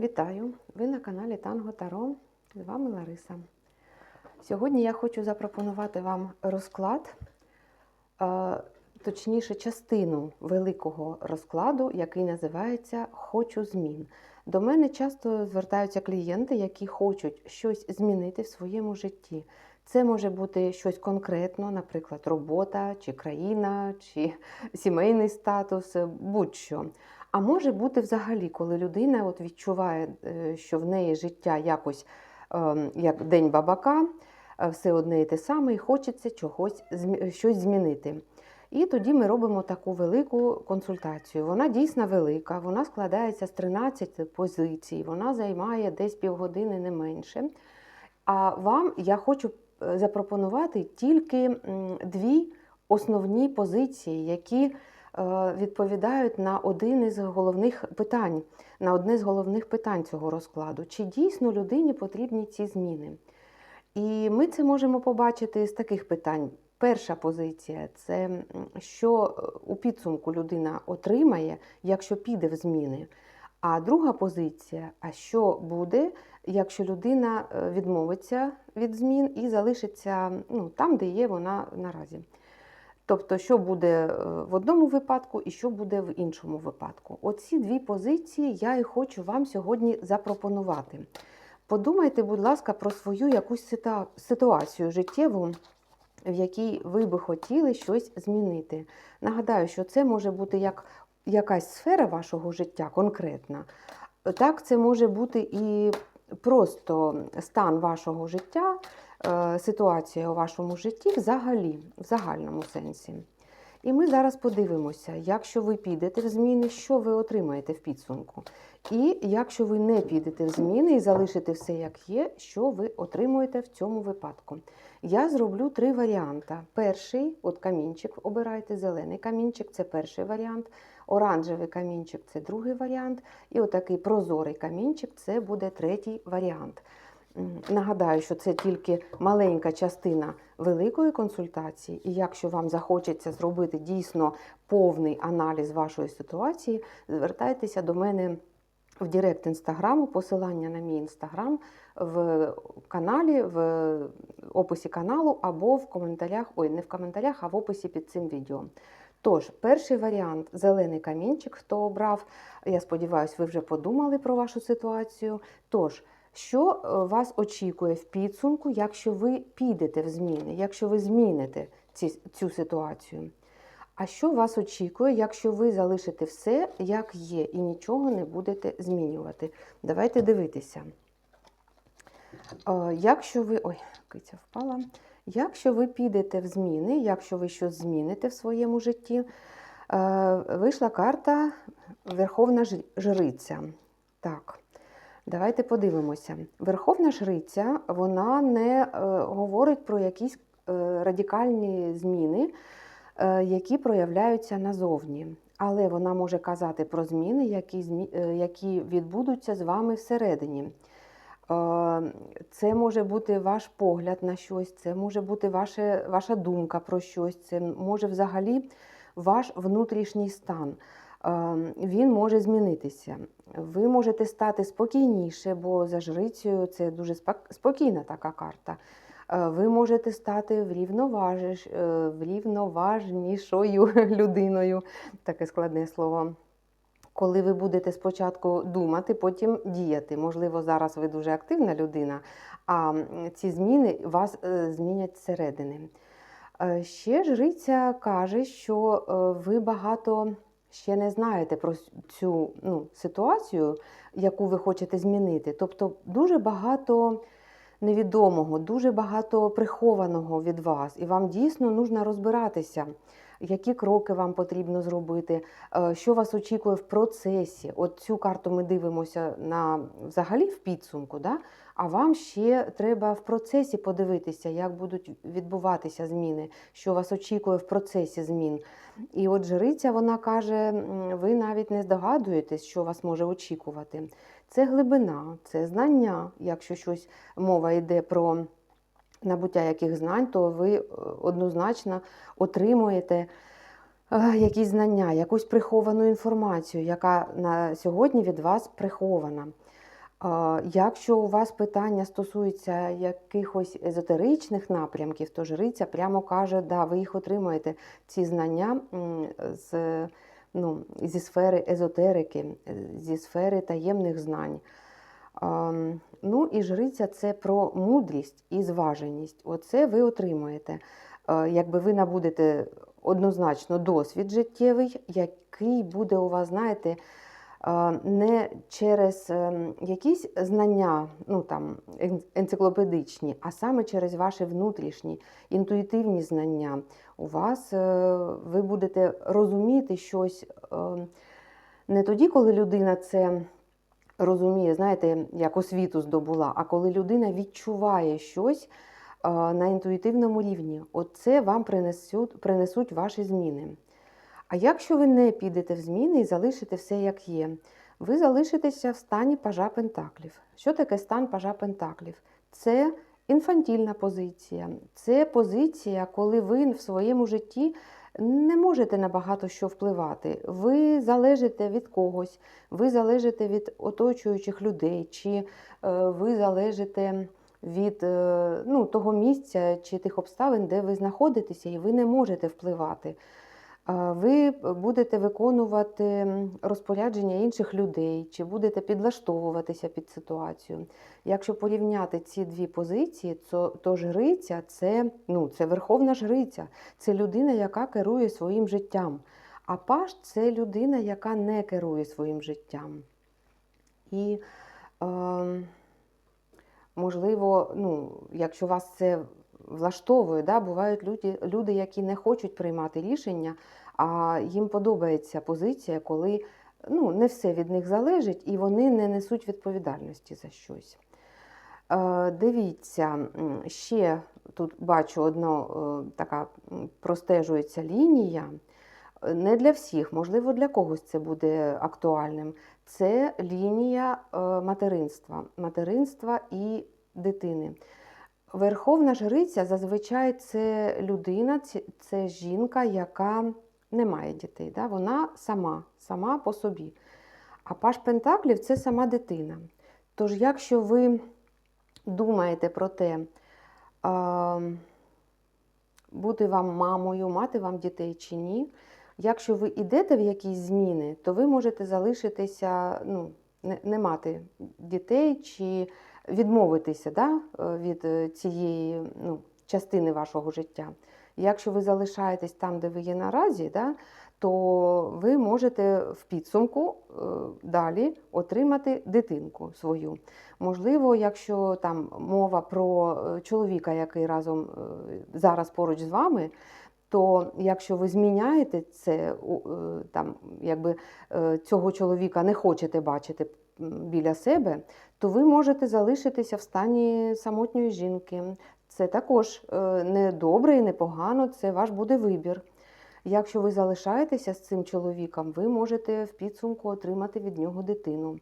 Вітаю! Ви на каналі Танго Таро. З вами Лариса. Сьогодні я хочу запропонувати вам розклад, е, точніше, частину великого розкладу, який називається Хочу змін. До мене часто звертаються клієнти, які хочуть щось змінити в своєму житті. Це може бути щось конкретно, наприклад, робота, чи країна, чи сімейний статус, будь-що. А може бути взагалі, коли людина от відчуває, е, що в неї життя якось ем, як день бабака, е, все одне і те саме, і хочеться чогось, щось змінити. І тоді ми робимо таку велику консультацію. Вона дійсно велика, вона складається з 13 позицій, вона займає десь півгодини не менше. А вам я хочу е, запропонувати тільки дві основні позиції, які відповідають на один із головних питань, на одне з головних питань цього розкладу. Чи дійсно людині потрібні ці зміни? І ми це можемо побачити з таких питань. Перша позиція це що е, у підсумку людина отримає, якщо піде в зміни. А друга позиція а що буде, якщо людина е, відмовиться від змін і залишиться ну, там, де є вона наразі. Тобто, що буде е, в одному випадку і що буде в іншому випадку. Оці дві позиції я і хочу вам сьогодні запропонувати. Подумайте, будь ласка, про свою якусь ситуацію життєву, в якій ви би хотіли щось змінити. Нагадаю, що це може бути як якась сфера вашого життя конкретна. Так, це може бути і просто стан вашого життя, ситуація у вашому житті взагалі, в загальному сенсі. І ми зараз подивимося, якщо ви підете в зміни, що ви отримаєте в підсумку. І якщо ви не підете в зміни і залишите все як є, що ви отримуєте в цьому випадку. Я зроблю три варіанти. Перший, от камінчик, обирайте зелений камінчик, це перший варіант. Оранжевий камінчик це другий варіант. І отакий прозорий камінчик це буде третій варіант. Нагадаю, що це тільки маленька частина великої консультації, і якщо вам захочеться зробити дійсно повний аналіз вашої ситуації, звертайтеся до мене в Директ інстаграму, посилання на мій інстаграм в каналі, в описі каналу або в коментарях, ой, не в коментарях, а в описі під цим відео. Тож, перший варіант зелений камінчик, хто обрав. Я сподіваюся, ви вже подумали про вашу ситуацію. Тож, що е, вас очікує в підсумку, якщо ви підете в зміни, якщо ви зміните ці, цю ситуацію? А що вас очікує, якщо ви залишите все, як є, і нічого не будете змінювати? Давайте дивитися. Е, Якщо ви. Ой, киця впала. Якщо ви підете в зміни, якщо ви щось зміните в своєму житті, е, вийшла карта Верховна Жриця. Так, давайте подивимося. Верховна Жриця вона не е, говорить про якісь е, радикальні зміни, е, які проявляються назовні. Але вона може казати про зміни, які, які відбудуться з вами всередині. Це може бути ваш погляд на щось, це може бути ваше, ваша думка про щось, це може взагалі ваш внутрішній стан. Е, Він може змінитися. Ви можете стати спокійніше, бо за жрицею це дуже спокійна така карта. Е, Ви можете стати е, врівноважнішою людиною, таке складне слово коли ви будете спочатку думати, потім діяти. Можливо, зараз ви дуже активна людина, а ці зміни вас е, змінять зсередини. Ще жриця каже, що ви багато ще не знаєте про цю ну, ситуацію, яку ви хочете змінити. Тобто дуже багато невідомого, дуже багато прихованого від вас, і вам дійсно нужно розбиратися. Які кроки вам потрібно зробити, е, що вас очікує в процесі? От цю карту ми дивимося на взагалі в підсумку, да? а вам ще треба в процесі подивитися, як будуть відбуватися зміни, що вас очікує в процесі змін. І от жриця вона каже: ви навіть не здогадуєтесь, що вас може очікувати. Це глибина, це знання. Якщо щось мова йде про набуття яких знань, то ви е, однозначно отримуєте е, якісь знання, якусь приховану інформацію, яка на сьогодні від вас прихована. Якщо у вас питання стосується якихось езотеричних напрямків, то жриця прямо каже, да, ви їх отримаєте, ці знання з, ну, зі сфери езотерики, е, зі сфери таємних знань. Ну і жриця це про мудрість і зваженість. Оце ви отримаєте. Е, Якби ви набудете однозначно досвід життєвий, який буде у вас, знаєте, е, не через ем, якісь знання, ну там ен- енциклопедичні, а саме через ваші внутрішні інтуїтивні знання. У вас е, ви будете розуміти щось ем, не тоді, коли людина це розуміє, знаєте, як освіту здобула, а коли людина відчуває щось на інтуїтивному рівні, оце вам принесуть, принесуть ваші зміни. А якщо ви не підете в зміни і залишите все як є, ви залишитеся в стані пажа пентаклів. Що таке стан пажа пентаклів? Це інфантільна позиція, це позиція, коли ви в своєму житті не можете на багато що впливати. Ви залежите від когось, ви залежите від оточуючих людей, чи е, ви залежите від е, ну, того місця чи тих обставин, де ви знаходитеся, і ви не можете впливати. Ви будете виконувати розпорядження інших людей, чи будете підлаштовуватися під ситуацію. Якщо порівняти ці дві позиції, то, то жриця це, ну, це верховна жриця, це людина, яка керує своїм життям. А паш це людина, яка не керує своїм життям. І, е, можливо, ну, якщо вас це влаштовує, да, бувають люди, люди, які не хочуть приймати рішення, а їм подобається позиція, коли ну, не все від них залежить і вони не несуть відповідальності за щось. Е, Дивіться, ще тут бачу одна така простежується лінія. Е, Не для всіх, можливо, для когось це буде актуальним. Це лінія е, материнства, материнства і дитини. Верховна жриця зазвичай це людина, це жінка, яка не має дітей. Да? Вона сама, сама по собі. А паш Пентаклів це сама дитина. Тож, якщо ви думаєте про те, бути вам мамою, мати вам дітей чи ні, якщо ви йдете в якісь зміни, то ви можете залишитися, ну, не мати дітей чи відмовитися да, е, від е, цієї ну, частини вашого життя. Якщо ви залишаєтесь там, де ви є наразі, да, то ви можете в підсумку е, далі отримати дитинку свою. Можливо, якщо там мова про чоловіка, який разом зараз поруч з вами, то якщо ви зміняєте це, там, якби цього чоловіка не хочете бачити біля себе, то ви можете залишитися в стані самотньої жінки. Це також е, не добре і не погано, це ваш буде вибір. Якщо ви залишаєтеся з цим чоловіком, ви можете в підсумку отримати від нього дитину.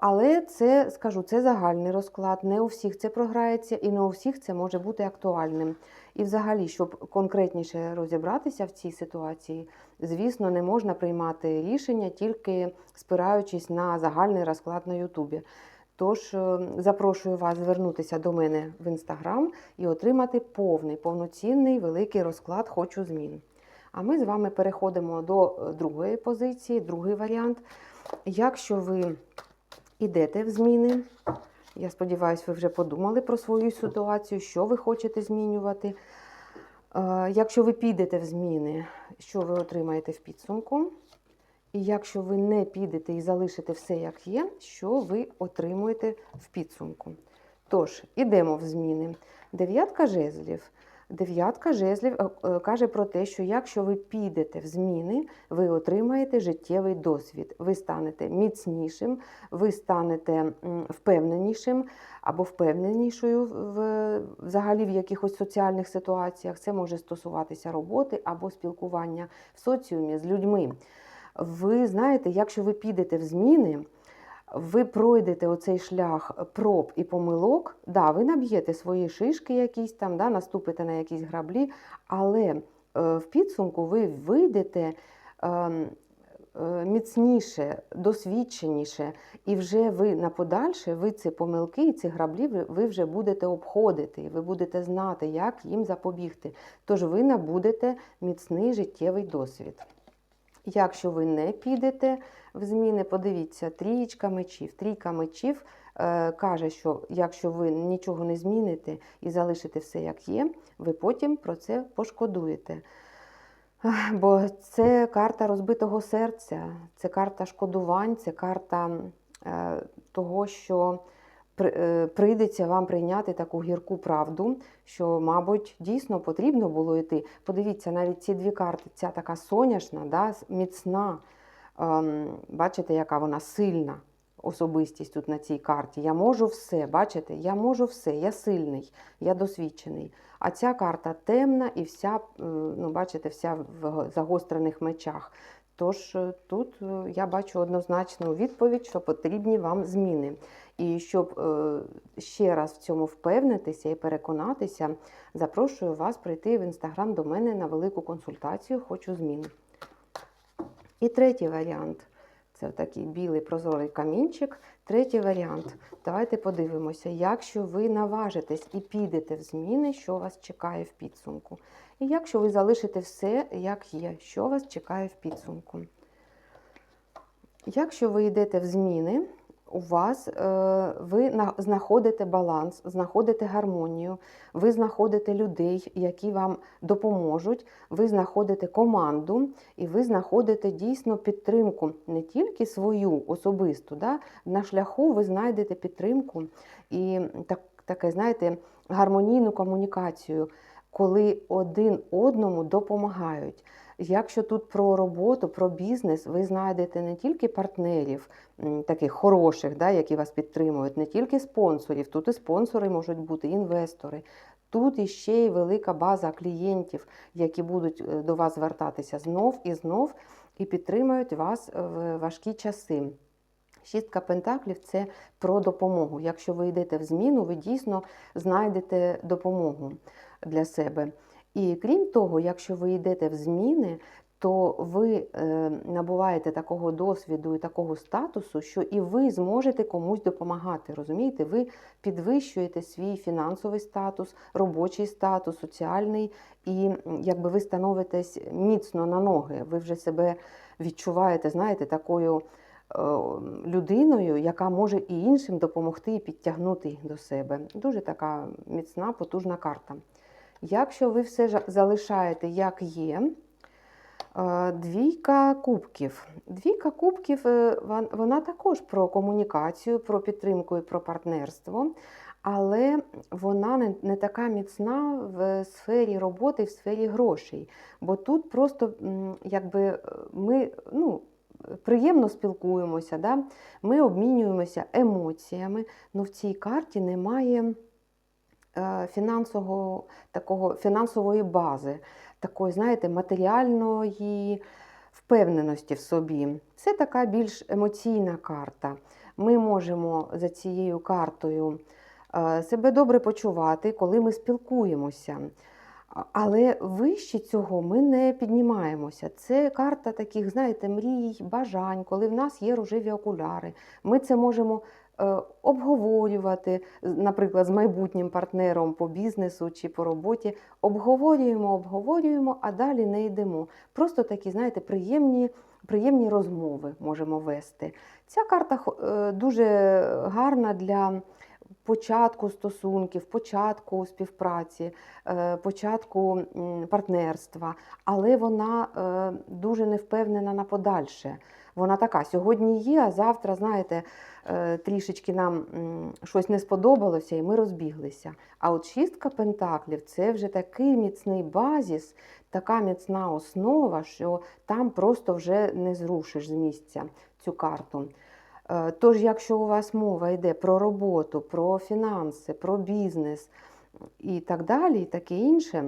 Але це, скажу, це загальний розклад. Не у всіх це програється, і не у всіх це може бути актуальним. І взагалі, щоб конкретніше розібратися в цій ситуації, звісно, не можна приймати рішення тільки спираючись на загальний розклад на Ютубі. Тож е, запрошую вас звернутися до мене в інстаграм і отримати повний, повноцінний великий розклад Хочу змін. А ми з вами переходимо до е, другої позиції, другий варіант. Якщо ви йдете в зміни, я сподіваюся, ви вже подумали про свою ситуацію, що ви хочете змінювати. Е, Якщо ви підете в зміни, що ви отримаєте в підсумку? І якщо ви не підете і залишите все як є, що ви отримуєте в підсумку? Тож, ідемо в зміни. Дев'ятка жезлів. Дев'ятка жезлів е, е, каже про те, що якщо ви підете в зміни, ви отримаєте життєвий досвід. Ви станете міцнішим, ви станете впевненішим або впевненішою в, взагалі в якихось соціальних ситуаціях. Це може стосуватися роботи або спілкування в соціумі з людьми. Ви знаєте, якщо ви підете в зміни, ви пройдете оцей шлях проб і помилок, да, ви наб'єте свої шишки якісь там, да, наступите на якісь граблі, але е, в підсумку ви вийдете ем, е, міцніше, досвідченіше, і вже ви на подальше, ви ці помилки і ці граблі ви- вже будете обходити, і ви будете знати, як їм запобігти. Тож ви набудете міцний життєвий досвід. Якщо ви не підете в зміни, подивіться, трієчка мечів. Трійка мечів е, каже, що якщо ви нічого не зміните і залишите все як є, ви потім про це пошкодуєте. Бо це карта розбитого серця, це карта шкодувань, це карта е, того, що е, прийдеться вам прийняти таку гірку правду, що, мабуть, дійсно потрібно було йти. Подивіться, навіть ці дві карти, ця така соняшна, да, міцна. Ем, бачите, яка вона сильна особистість тут на цій карті. Я можу все, бачите, я можу все, я сильний, я досвідчений. А ця карта темна і вся, е, ну, бачите, вся в загострених мечах. Тож е, тут е, я бачу однозначну відповідь, що потрібні вам зміни. І щоб ще раз в цьому впевнитися і переконатися, запрошую вас прийти в інстаграм до мене на велику консультацію Хочу змін. І третій варіант це такий білий прозорий камінчик. Третій варіант. Давайте подивимося, якщо ви наважитесь і підете в зміни, що вас чекає в підсумку. І якщо ви залишите все, як є, що вас чекає в підсумку. Якщо ви йдете в зміни, у вас е, ви знаходите баланс, знаходите гармонію, ви знаходите людей, які вам допоможуть, ви знаходите команду і ви знаходите дійсно підтримку не тільки свою особисту. Да? На шляху ви знайдете підтримку і так, таке, знаєте, гармонійну комунікацію, коли один одному допомагають. Якщо тут про роботу, про бізнес, ви знайдете не тільки партнерів, таких хороших, да, які вас підтримують, не тільки спонсорів, тут і спонсори можуть бути, інвестори. Тут іще й велика база клієнтів, які будуть е, до вас звертатися знов і знов і підтримують вас в важкі часи. Шістка пентаклів це про допомогу. Якщо ви йдете в зміну, ви дійсно знайдете допомогу для себе. І крім того, якщо ви йдете в зміни, то ви е, набуваєте такого досвіду і такого статусу, що і ви зможете комусь допомагати. Розумієте, ви підвищуєте свій фінансовий статус, робочий статус, соціальний, і якби ви становитесь міцно на ноги. Ви вже себе відчуваєте, знаєте, такою е, людиною, яка може і іншим допомогти і підтягнути їх до себе. Дуже така міцна, потужна карта. Якщо ви все залишаєте як є, е, двійка кубків. Двійка кубків е, вона також про комунікацію, про підтримку і про партнерство, але вона не, така міцна в сфері роботи, в сфері грошей. Бо тут просто якби е, ми ну, приємно спілкуємося, да? ми обмінюємося емоціями, але в цій карті немає фінансового, такого, фінансової бази, такої, знаєте, матеріальної впевненості в собі. Це така більш емоційна карта. Ми можемо за цією картою е, себе добре почувати, коли ми спілкуємося. Але вище цього ми не піднімаємося. Це карта таких, знаєте, мрій, бажань, коли в нас є рожеві окуляри. Ми це можемо е, обговорювати, з- наприклад, з майбутнім партнером по бізнесу чи по роботі. Обговорюємо, обговорюємо, а далі не йдемо. Просто такі, знаєте, приємні, приємні розмови можемо вести. Ця карта е, дуже гарна для початку стосунків, початку співпраці, е, початку партнерства, але вона е, дуже не впевнена на подальше. Вона така, сьогодні є, а завтра, знаєте, е, трішечки нам щось не сподобалося, і ми розбіглися. А от шістка пентаклів це вже такий міцний базіс, така міцна основа, що там просто вже не зрушиш з місця цю карту. Е, Тож, якщо у вас мова йде про роботу, про фінанси, про бізнес і так далі, і таке інше,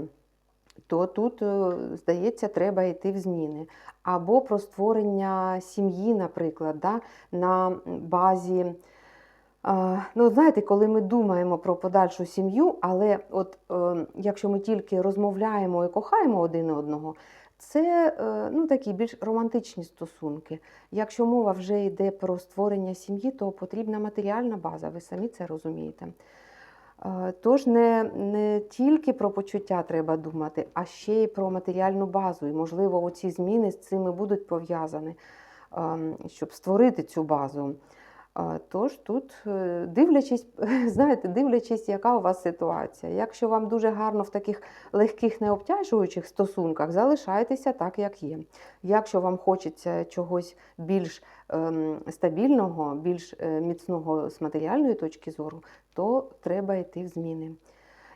то тут, е, здається, треба йти в зміни. Або про створення сім'ї, наприклад, да, на базі. Ну, знаєте, коли ми думаємо про подальшу сім'ю, але от е, якщо ми тільки розмовляємо і кохаємо один одного, Це е, ну, такі більш романтичні стосунки. Якщо мова вже йде про створення сім'ї, то потрібна матеріальна база, ви самі це розумієте. Е, Тож не, не тільки про почуття треба думати, а ще й про матеріальну базу. І, можливо, оці зміни з цими будуть пов'язані, ем, щоб створити цю базу. Тож тут, е, дивлячись, знаєте, дивлячись, яка у вас ситуація. Якщо вам дуже гарно в таких легких, необтяжуючих стосунках, залишайтеся так, як є. Якщо вам хочеться чогось більш ем, стабільного, більш е, міцного з матеріальної точки зору, то треба йти в зміни.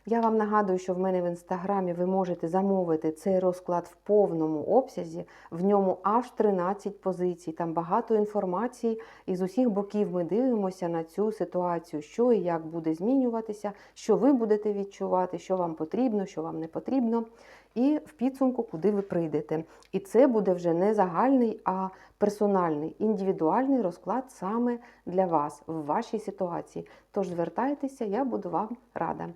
Я вам нагадую, що в мене в інстаграмі ви можете замовити цей розклад в повному обсязі. В ньому аж 13 позицій. Там багато інформації, і з усіх боків ми дивимося на цю ситуацію, що і як буде змінюватися, що ви будете відчувати, що вам потрібно, що вам не потрібно, і в підсумку, куди ви прийдете. І це буде вже не загальний, а персональний, індивідуальний розклад саме для вас в вашій ситуації. Тож звертайтеся, я буду вам рада.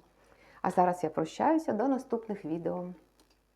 А зараз я прощаюся до наступних відео.